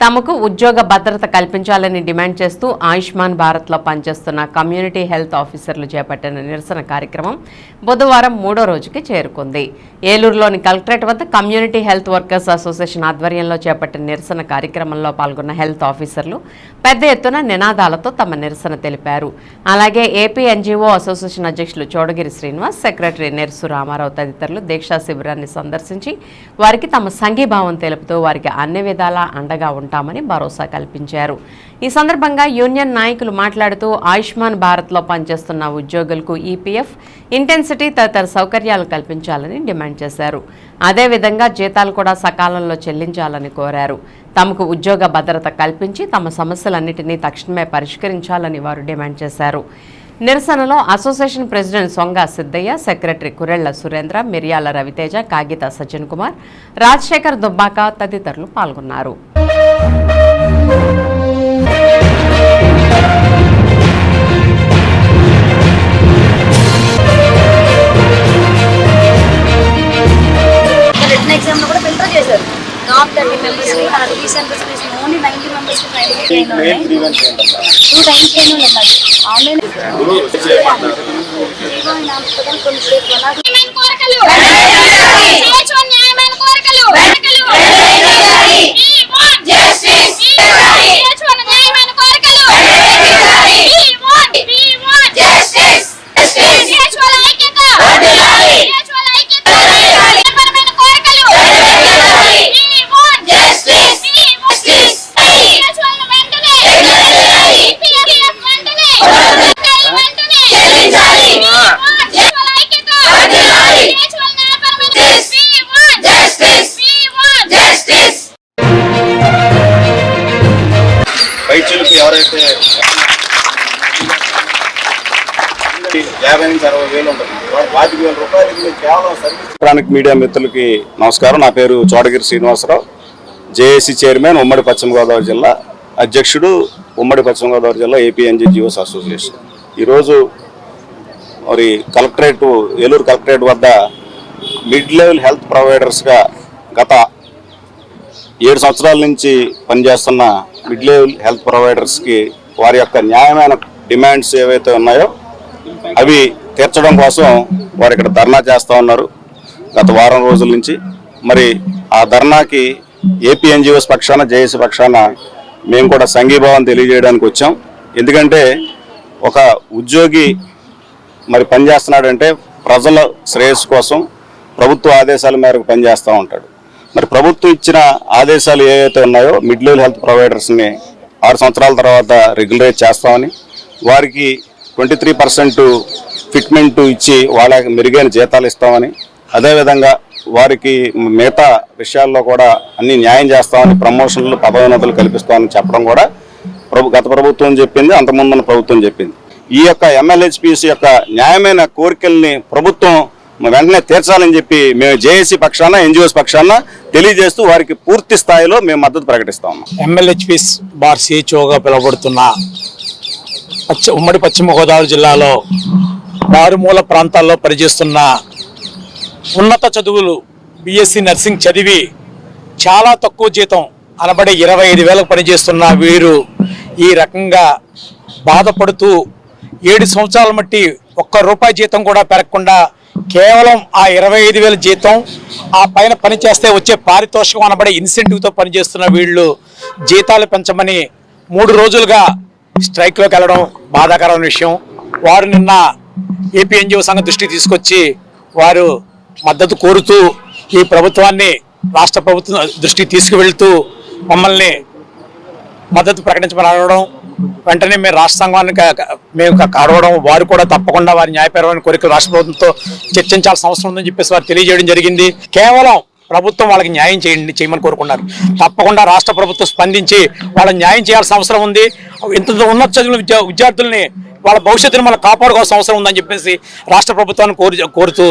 తమకు ఉద్యోగ భద్రత కల్పించాలని డిమాండ్ చేస్తూ ఆయుష్మాన్ భారత్లో పనిచేస్తున్న కమ్యూనిటీ హెల్త్ ఆఫీసర్లు చేపట్టిన నిరసన కార్యక్రమం బుధవారం మూడో రోజుకి చేరుకుంది. ఏలూరులోని కలెక్టరేట్ వద్ద కమ్యూనిటీ హెల్త్ వర్కర్స్ అసోసియేషన్ ఆధ్వర్యంలో చేపట్టిన నిరసన కార్యక్రమంలో పాల్గొన్న హెల్త్ ఆఫీసర్లు పెద్ద ఎత్తున నినాదాలతో తమ నిరసన తెలిపారు. అలాగే ఏపీ ఎన్జీఓ అసోసియేషన్ అధ్యక్షులు చోడగిరి శ్రీనివాస్ సెక్రటరీ నెర్సు రామారావు తదితరులు దీక్షా శిబిరాన్ని సందర్శించి వారికి తమ సంఘీభావం తెలుపుతూ వారికి అన్ని విధాలా అండగా ఉంటామని భరోసా కల్పించారు. ఈ సందర్భంగా యూనియన్ నాయకులు మాట్లాడుతూ ఆయుష్మాన్ భారత్లో పనిచేస్తున్న ఉద్యోగులకు ఈపీఎఫ్ ఇంటెన్సిటీ తదితర సౌకర్యాలు కల్పించాలని డిమాండ్ చేశారు. అదేవిధంగా జీతాలు కూడా సకాలంలో చెల్లించాలని కోరారు. తమకు ఉద్యోగ భద్రత కల్పించి తమ సమస్యలన్నింటినీ తక్షణమే పరిష్కరించాలని వారు డిమాండ్ చేశారు. నిరసనలో association president Songa Siddaiah secretary Kurella Surendra Miryala Raviteja Kagitha Sajjan Kumar Rajasekhar Dubbaka తదితరులు పాల్గొన్నారు. రిటర్న్ ఎగ్జామ్లో కూడా చేశారు నాట్ థర్టీ మెంబర్స్ మన recent only ninety members two times train ఉన్నాయి ఆన్లైన్ అయితే యాభై నుంచి అరవై వేలు ఉంటుంది. వేల రూపాయలకి కేవలం సర్వీస్ ఎలక్ట్రానిక్ మీడియా మిత్రులకి నమస్కారం. నా పేరు చోడగిరి శ్రీనివాసరావు. జేఏసీ చైర్మన్ ఉమ్మడి పశ్చిమ గోదావరి జిల్లా అధ్యక్షుడు ఉమ్మడి పశ్చిమ గోదావరి జిల్లా ఏపీఎన్జీ జీవోస్ అసోసియేషన్. ఈరోజు మరి కలెక్టరేట్ ఏలూరు కలెక్టరేట్ వద్ద మిడ్ లెవెల్ హెల్త్ ప్రొవైడర్స్గా గత ఏడు సంవత్సరాల నుంచి పనిచేస్తున్న మిడ్ లెవెల్ హెల్త్ ప్రొవైడర్స్కి వారి యొక్క న్యాయమైన డిమాండ్స్ ఏవైతే ఉన్నాయో అవి తీర్చడం కోసం వారు ఇక్కడ ధర్నా చేస్తూ ఉన్నారు గత వారం రోజుల నుంచి. మరి ఆ ధర్నాకి ఏపీ ఎన్జిఓస్ పక్షాన జేఏసీ పక్షాన మేము కూడా సంఘీభావం తెలియజేయడానికి వచ్చాం. ఎందుకంటే ఒక ఉద్యోగి మరి పనిచేస్తున్నాడంటే ప్రజల శ్రేయస్సు కోసం ప్రభుత్వ ఆదేశాల మేరకు పనిచేస్తూ ఉంటాడు. మరి ప్రభుత్వం ఇచ్చిన ఆదేశాలు ఏవైతే ఉన్నాయో మిడ్ లెవెల్ హెల్త్ ప్రొవైడర్స్ని ఆరు సంవత్సరాల తర్వాత రెగ్యులరేట్ చేస్తామని వారికి ట్వంటీ త్రీ పర్సెంట్ ఫిట్మెంట్ ఇచ్చి వాళ్ళకి మెరుగైన జీతాలు ఇస్తామని అదేవిధంగా వారికి మిగతా విషయాల్లో కూడా అన్ని న్యాయం చేస్తామని ప్రమోషన్లు పదోన్నతులు కల్పిస్తామని చెప్పడం కూడా ప్రభు గత ప్రభుత్వం చెప్పింది అంతకుముందున్న ప్రభుత్వం చెప్పింది. ఈ యొక్క ఎంఎల్హెచ్పిసి యొక్క న్యాయమైన కోరికల్ని ప్రభుత్వం వెంటనే తీర్చాలని చెప్పి మేము జేఏసీ పక్షాన ఎన్జిఓస్ పక్షాన తెలియజేస్తూ వారికి పూర్తి స్థాయిలో మేము మద్దతు ప్రకటిస్తాము ఉన్నాం. బార్ సిహెచ్ఓగా పిలువబడుతున్న పశ్చి ఉమ్మడి పశ్చిమ గోదావరి జిల్లాలో మారుమూల ప్రాంతాల్లో పనిచేస్తున్న ఉన్నత చదువులు బిఎస్సి నర్సింగ్ చదివి చాలా తక్కువ జీతం అనబడే ఇరవై ఐదు వేలకు పనిచేస్తున్న వీరు ఈ రకంగా బాధపడుతూ ఏడు సంవత్సరాల మట్టి ఒక్క రూపాయి జీతం కూడా పెరగకుండా కేవలం ఆ ఇరవై ఐదు వేల జీతం ఆ పైన పని చేస్తే వచ్చే పారితోషికం అనబడే ఇన్సెంటివ్తో పనిచేస్తున్న వీళ్ళు జీతాలు పెంచమని మూడు రోజులుగా స్ట్రైక్లోకి వెళ్ళడం బాధాకరమైన విషయం. వారు నిన్న ఏపీఎన్జీఓ సంఘం దృష్టికి తీసుకొచ్చి వారు మద్దతు కోరుతూ ఈ ప్రభుత్వాన్ని రాష్ట్ర ప్రభుత్వం దృష్టికి తీసుకువెళ్తూ మమ్మల్ని మద్దతు ప్రకటించమని అడగడం వెంటనే మేము రాష్ట్ర సంఘానికి మేము క- అడగడం వారు కూడా తప్పకుండా వారి న్యాయపరమైన కోరికలు రాష్ట్ర ప్రభుత్వంతో చర్చించాల్సిన అవసరం ఉందని చెప్పేసి వారు తెలియజేయడం జరిగింది. కేవలం ప్రభుత్వం వాళ్ళకి న్యాయం చేయండి చేయమని కోరుకున్నారు. తప్పకుండా రాష్ట్ర ప్రభుత్వం స్పందించి వాళ్ళ న్యాయం చేయాల్సిన అవసరం ఉంది. ఇంత ఉన్నత చదువుల విద్యార్థుల్ని వాళ్ళ భవిష్యత్తును మనం కాపాడుకోవాల్సిన అవసరం ఉందని చెప్పేసి రాష్ట్ర ప్రభుత్వాన్ని కోరు కోరుతూ